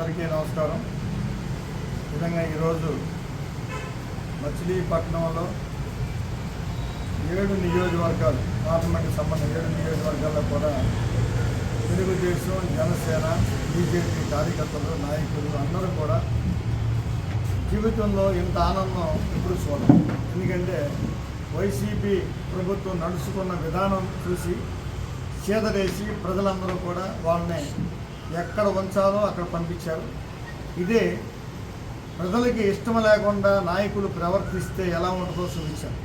అందరికీ నమస్కారం. విధంగా ఈరోజు మచిలీపట్నంలో ఏడు నియోజకవర్గాలు పార్లమెంట్కి సంబంధించిన ఏడు నియోజకవర్గాల్లో కూడా తెలుగుదేశం జనసేన బీజేపీ కార్యకర్తలు నాయకులు అందరూ కూడా జీవితంలో ఇంత ఆనందం ఎప్పుడు చూడాలి ఎందుకంటే వైసీపీ ప్రభుత్వం నడుచుకున్న విధానం చూసి చేదరేసి ప్రజలందరూ కూడా వాళ్ళని ఎక్కడ ఉంచాలో అక్కడ పంపించారు. ఇదే ప్రజలకి ఇష్టం లేకుండా నాయకులు ప్రవర్తిస్తే ఎలా ఉంటుందో చూపించారు.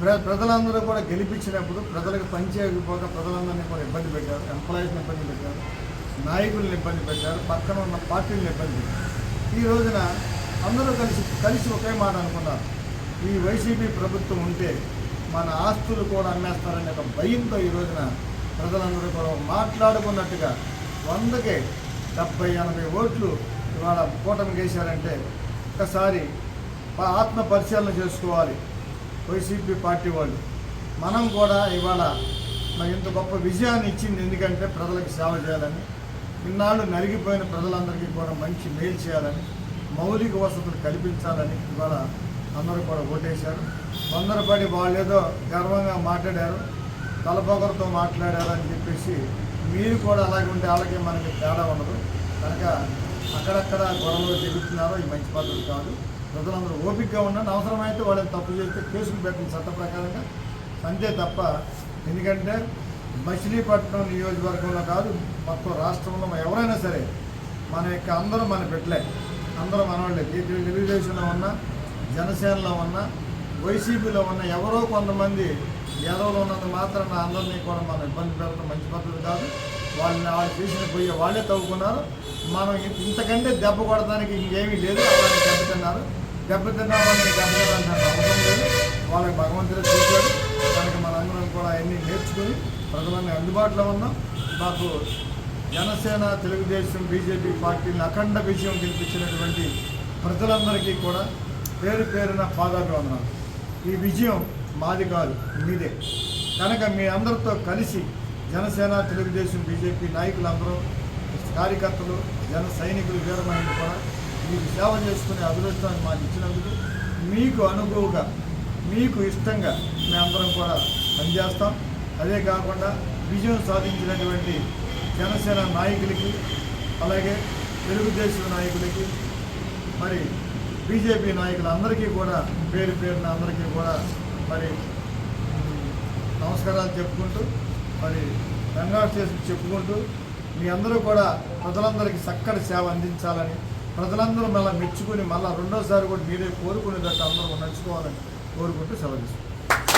ప్ర ప్రజలందరూ కూడా గెలిపించినప్పుడు ప్రజలకు పనిచేయకపోక ప్రజలందరినీ కూడా ఇబ్బంది పెట్టారు. ఎంప్లాయీస్ని ఇబ్బంది పెట్టారు. నాయకుల్ని ఇబ్బంది పెట్టారు. పక్కన ఉన్న పార్టీలను ఇబ్బంది పెట్టారు. ఈ రోజున అందరూ కలిసి కలిసి ఒకే మాట అనుకున్నారు. ఈ వైసీపీ ప్రభుత్వం ఉంటే మన ఆస్తులు కూడా అమ్మేస్తారనే ఒక భయంతో ఈ రోజున ప్రజలందరూ కూడా మాట్లాడుకున్నట్టుగా వందకే డెబ్బై ఎనభై ఓట్లు ఇవాళ కూటమి వేశారంటే ఒక్కసారి ఆత్మ పరిశీలన చేసుకోవాలి. వైసీపీ పార్టీ వాళ్ళు. మనం కూడా ఇవాళ మరి ఇంత గొప్ప విజయాన్ని ఇచ్చింది ఎందుకంటే ప్రజలకు సేవ చేయాలని ఇన్నాళ్ళు నలిగిపోయిన ప్రజలందరికీ కూడా మంచి మేలు చేయాలని మౌలిక వసతులు కల్పించాలని ఇవాళ అందరూ కూడా ఓటేశారు. తొందరపడి వాళ్ళు ఏదో గర్వంగా మాట్లాడారు తలపొగరతో మాట్లాడారు అని చెప్పేసి మీరు కూడా అలాగే ఉంటే వాళ్ళకి మనకి తేడా ఉండదు. కనుక అక్కడక్కడ గొడవలు జరుగుతున్నారో ఈ మంచి పద్ధతి కాదు. ప్రజలందరూ ఓపికగా ఉండండి. అవసరమైతే వాళ్ళని తప్పు చేస్తే కేసులు పెట్టిన చట్ట ప్రకారంగా అంతే తప్ప ఎందుకంటే మచిలీపట్నం నియోజకవర్గంలో కాదు మొత్తం రాష్ట్రంలో ఎవరైనా సరే మన యొక్క అందరూ మన పెట్టలే అందరూ మనవాళ్ళే. తెలుగుదేశంలో ఉన్న జనసేనలో ఉన్న వైసీపీలో ఉన్న ఎవరో కొంతమంది ఎదవలో ఉన్నంత మాత్రం అందరినీ కూడా మనం ఇబ్బంది పెడతాం మంచి పద్ధతి కాదు. వాళ్ళని వాళ్ళు చేసిన పోయి వాళ్ళే తవ్వుకున్నారు. మనం ఇంతకంటే దెబ్బ కొడడానికి ఇంకేమీ లేదు. అలాంటి దెబ్బతిన్నారు దెబ్బతిన్న వాళ్ళని దెబ్బతిన్న అవసరం లేదు. వాళ్ళకి భగవంతుడే చూశాడు. మన మనందరం కూడా అవన్నీ నేర్చుకుని ప్రజలని అందుబాటులో ఉన్నాం. మాకు జనసేన తెలుగుదేశం బీజేపీ పార్టీని అఖండ విజయం గెలిపించినటువంటి ప్రజలందరికీ కూడా పేరు పేరున పాదాభివందనాలు. ఈ విజయం మాది కాదు మీదే. కనుక మీ అందరితో కలిసి జనసేన తెలుగుదేశం బీజేపీ నాయకులందరూ కార్యకర్తలు జన సైనికులు వీరమైన కూడా మీకు సేవ చేసుకునే అదృష్టాన్ని మాకు ఇచ్చినందుకు మీకు అనుగువుగా మీకు ఇష్టంగా మేమందరం కూడా పనిచేస్తాం. అదే కాకుండా విజయం సాధించినటువంటి జనసేన నాయకులకి అలాగే తెలుగుదేశం నాయకులకి మరి బీజేపీ నాయకులందరికీ కూడా పేరు పేరున అందరికీ కూడా మరి నమస్కారాలు చెప్పుకుంటూ మరి కంగ్రాచులేషన్ చెప్పుకుంటూ మీ అందరూ కూడా ప్రజలందరికీ చక్కటి సేవ అందించాలని ప్రజలందరూ మళ్ళీ మెచ్చుకుని మళ్ళీ రెండోసారి కూడా మీరే కోరుకునేటట్టు అందరూ నడుచుకోవాలని కోరుకుంటూ సెలవు